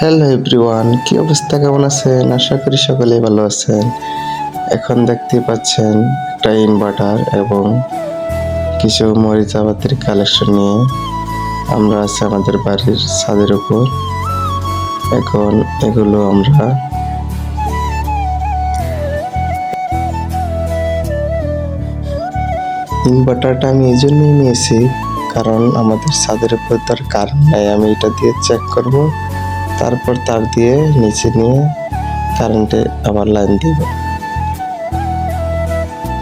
Hello everyone, কি অবস্থা? কেমন আছেন? আশা করি সকলেই ভালো আছেন। এখন দেখতে পাচ্ছেন একটা ইনভার্টার এবং কিছু মরিচা মরিচাবাতির কালেকশন নিয়ে আমরা আছি আমাদের বাড়ির ছাদের উপর। এখন এগুলো আমরা ইনভার্টারটা আমি এই জন্যই নিয়েছি, কারণ আমাদের ছাদের উপর তার কারেন্ট নাই। আমি এটা দিয়ে চেক করব। তারপর তার দিয়ে নিচে নিয়ে কারেন্টে আবার লাইন দিব।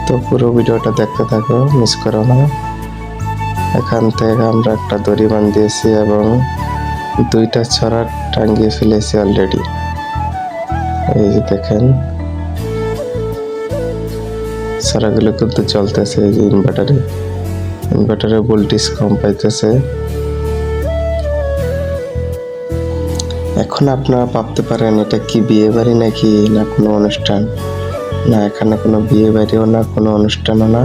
তো পুরো ভিডিওটা দেখতে থাকো মিস করো না। এখান থেকে আমরা একটা দড়ি বান্ধিয়েছি এবং দুইটা ছড়া টাঙ্গিয়ে ফেলেছি অলরেডি এই যে দেখেন, ছড়াগুলো কিন্তু চলতেছে এই যে ইনভার্টারে ইনভার্টারে ভোল্টেজ কম পাইতেছে। এখন আপনারা ভাবতে পারেন, এটা কি বিয়ে বাড়ি নাকি না কোনো অনুষ্ঠান? না, এখানে কোনো বিয়ে বাড়িও না, কোনো অনুষ্ঠানও না।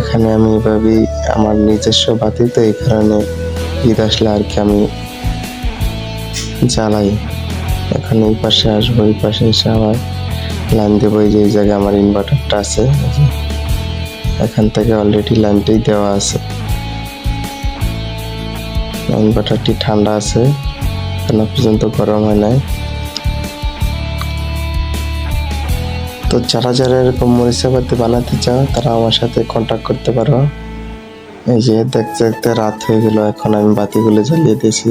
এখানে আমি ভাবি, আমার নিজস্ব বাতি তো এই কারণে ঈদ আসলে আর কি আমি জ্বালাই। এখন এই পাশে আসব, এই পাশে এসে আবার লাইন দেবো যে এই জায়গায় আমার ইনভার্টারটা আছে এখান থেকে অলরেডি লাইনটাই দেওয়া আছে। ইনভার্টারটি ঠান্ডা আছে। এখনও পর্যন্ত গরম হয় নাই। তো যারা যারা এরকম মরিচাপাতি বানাতে চাও, তারা আমার সাথে কন্ট্যাক্ট করতে পারো। এই যে দেখতে দেখতে রাত হয়ে গেল, এখন আমি বাতিগুলো জ্বালিয়ে দিয়েছি।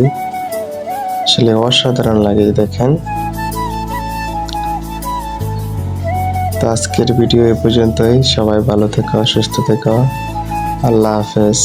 আসলে অসাধারণ লাগে দেখেন। তো আজকের ভিডিও এ পর্যন্তই। সবাই ভালো থেকো, সুস্থ থেকো। আল্লাহ হাফেজ।